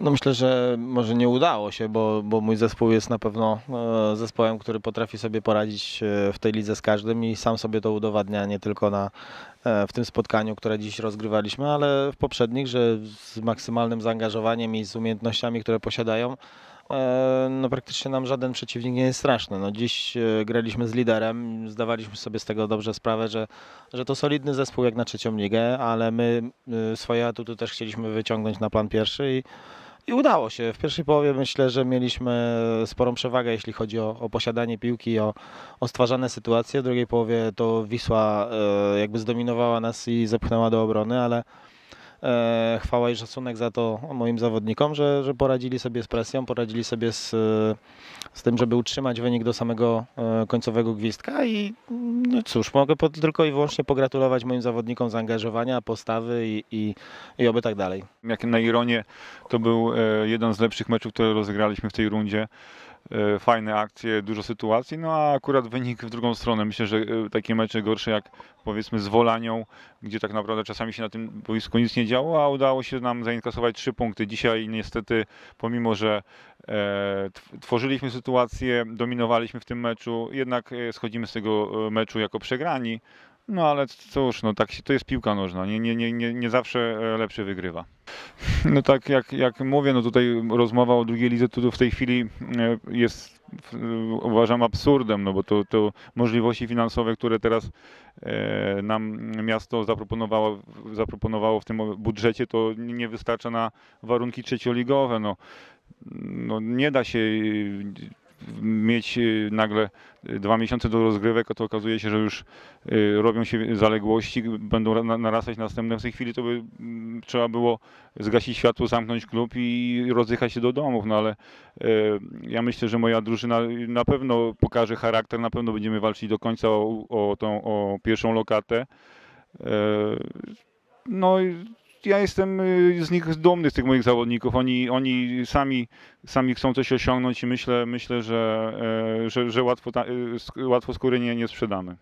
No myślę, że może nie udało się, bo, bo mój zespół jest na pewno e, zespołem, który potrafi sobie poradzić e, w tej lidze z każdym i sam sobie to udowadnia nie tylko na, e, w tym spotkaniu, które dziś rozgrywaliśmy, ale w poprzednich, że z maksymalnym zaangażowaniem i z umiejętnościami, które posiadają, no praktycznie nam żaden przeciwnik nie jest straszny. No dziś graliśmy z liderem, zdawaliśmy sobie z tego dobrze sprawę, że, że to solidny zespół jak na trzecią ligę, ale my swoje atuty też chcieliśmy wyciągnąć na plan pierwszy i i udało się. W pierwszej połowie myślę, że mieliśmy sporą przewagę, jeśli chodzi o, o posiadanie piłki, o, o stwarzane sytuacje. W drugiej połowie to Wisła e, jakby zdominowała nas i zepchnęła do obrony, ale chwała i szacunek za to moim zawodnikom, że, że poradzili sobie z presją, poradzili sobie z, z tym, żeby utrzymać wynik do samego e, końcowego gwizdka i no cóż, mogę po, tylko i wyłącznie pogratulować moim zawodnikom zaangażowania, postawy i, i, i oby tak dalej. Jak na ironię, to był e, jeden z lepszych meczów, które rozegraliśmy w tej rundzie. E, Fajne akcje, dużo sytuacji, no a akurat wynik w drugą stronę. Myślę, że e, takie mecze gorsze jak powiedzmy z Wolanią, gdzie tak naprawdę czasami się na tym boisku nic nie działo, a udało się nam zainkasować trzy punkty. Dzisiaj niestety, pomimo że e, tw- tworzyliśmy sytuację, dominowaliśmy w tym meczu, jednak schodzimy z tego meczu jako przegrani. No ale cóż, no tak się, to jest piłka nożna, nie, nie, nie, nie, zawsze lepszy wygrywa. No tak jak, jak mówię, no tutaj rozmowa o drugiej lidze tu w tej chwili e, jest e, uważam absurdem, no bo to, to możliwości finansowe, które teraz e, nam miasto zaproponowało, zaproponowało w tym budżecie, to nie wystarcza na warunki trzecioligowe. No, no nie da się mieć nagle dwa miesiące do rozgrywek, a to okazuje się, że już robią się zaległości, będą ra- na- narastać następne. W tej chwili to by trzeba było zgasić światło, zamknąć klub i rozjechać się do domów, no ale e, ja myślę, że moja drużyna na pewno pokaże charakter, na pewno będziemy walczyć do końca o, o tą o pierwszą lokatę. E, No ja jestem y, z nich dumny, z tych moich zawodników. Oni, oni sami, sami chcą coś osiągnąć i myślę, myślę że, e, że, że łatwo, ta- sk- łatwo skóry nie, nie sprzedamy.